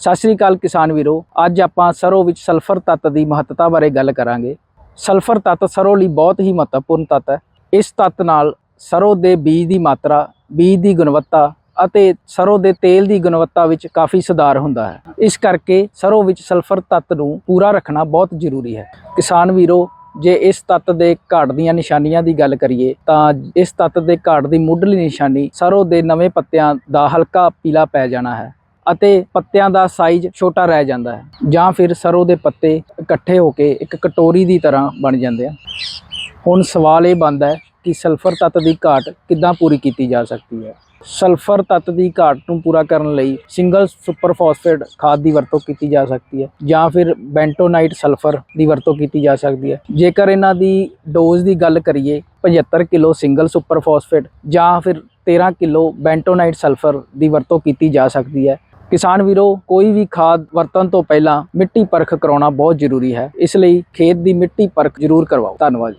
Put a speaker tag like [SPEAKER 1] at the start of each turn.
[SPEAKER 1] ਸਤਿ ਸ੍ਰੀ ਅਕਾਲ ਕਿਸਾਨ ਵੀਰੋ, ਅੱਜ ਆਪਾਂ ਸਰੋਂ ਵਿੱਚ ਸਲਫਰ ਤੱਤ ਦੀ ਮਹੱਤਤਾ ਬਾਰੇ ਗੱਲ ਕਰਾਂਗੇ। ਸਲਫਰ ਤੱਤ ਸਰੋਂ ਲਈ ਬਹੁਤ ਹੀ ਮਹੱਤਵਪੂਰਨ ਤੱਤ ਹੈ। ਇਸ ਤੱਤ ਨਾਲ ਸਰੋਂ ਦੇ ਬੀਜ ਦੀ ਮਾਤਰਾ, ਬੀਜ ਦੀ ਗੁਣਵੱਤਾ ਅਤੇ ਸਰੋਂ ਦੇ ਤੇਲ ਦੀ ਗੁਣਵੱਤਾ ਵਿੱਚ ਕਾਫੀ ਸੁਧਾਰ ਹੁੰਦਾ ਹੈ। ਇਸ ਕਰਕੇ ਸਰੋਂ ਵਿੱਚ ਸਲਫਰ ਤੱਤ ਨੂੰ ਪੂਰਾ ਰੱਖਣਾ ਬਹੁਤ ਜ਼ਰੂਰੀ ਹੈ। ਕਿਸਾਨ ਵੀਰੋ, ਜੇ ਇਸ ਤੱਤ ਦੇ ਘਾਟ ਦੀਆਂ ਨਿਸ਼ਾਨੀਆਂ ਦੀ ਗੱਲ ਕਰੀਏ, ਤਾਂ ਇਸ ਤੱਤ ਦੇ ਘਾਟ ਦੀ ਮੁੱਢਲੀ ਨਿਸ਼ਾਨੀ ਸਰੋਂ ਦੇ ਨਵੇਂ ਪੱਤਿਆਂ ਦਾ ਹਲਕਾ ਪੀਲਾ ਪੈ ਜਾਣਾ ਹੈ। ਅਤੇ ਪੱਤਿਆਂ ਦਾ ਸਾਈਜ਼ ਛੋਟਾ ਰਹਿ ਜਾਂਦਾ ਹੈ ਜਾਂ ਫਿਰ ਸਰੋਂ ਦੇ ਪੱਤੇ ਇਕੱਠੇ ਹੋ ਕੇ ਇੱਕ ਕਟੋਰੀ ਦੀ ਤਰ੍ਹਾਂ ਬਣ ਜਾਂਦੇ ਆ। ਹੁਣ ਸਵਾਲ ਇਹ ਬਣਦਾ ਹੈ ਕਿ ਸਲਫਰ ਤੱਤ ਦੀ ਘਾਟ ਕਿੱਦਾਂ ਪੂਰੀ ਕੀਤੀ ਜਾ ਸਕਦੀ ਹੈ? ਸਲਫਰ ਤੱਤ ਦੀ ਘਾਟ ਨੂੰ ਪੂਰਾ ਕਰਨ ਲਈ ਸਿੰਗਲ ਸੁਪਰ ਫਾਸਫੇਟ ਖਾਦ ਦੀ ਵਰਤੋਂ ਕੀਤੀ ਜਾ ਸਕਦੀ ਹੈ ਜਾਂ ਫਿਰ ਬੈਂਟੋਨਾਈਟ ਸਲਫਰ ਦੀ ਵਰਤੋਂ ਕੀਤੀ ਜਾ ਸਕਦੀ ਹੈ। ਜੇਕਰ ਇਹਨਾਂ ਦੀ ਡੋਜ਼ ਦੀ ਗੱਲ ਕਰੀਏ 75 ਕਿਲੋ ਸਿੰਗਲ ਸੁਪਰ ਫਾਸਫੇਟ ਜਾਂ ਫਿਰ 13 ਕਿਲੋ ਬੈਂਟੋਨਾਈਟ ਸਲਫਰ ਦੀ ਵਰਤੋਂ ਕੀਤੀ ਜਾ ਸਕਦੀ ਹੈ ਕਿਸਾਨ ਵੀਰੋ, ਕੋਈ ਵੀ ਖਾਦ ਵਰਤਣ ਤੋਂ ਪਹਿਲਾਂ ਮਿੱਟੀ ਪਰਖ ਕਰਾਉਣਾ ਬਹੁਤ ਜ਼ਰੂਰੀ ਹੈ। ਇਸ ਲਈ ਖੇਤ ਦੀ ਮਿੱਟੀ ਪਰਖ ਜ਼ਰੂਰ ਕਰਵਾਓ। ਧੰਨਵਾਦ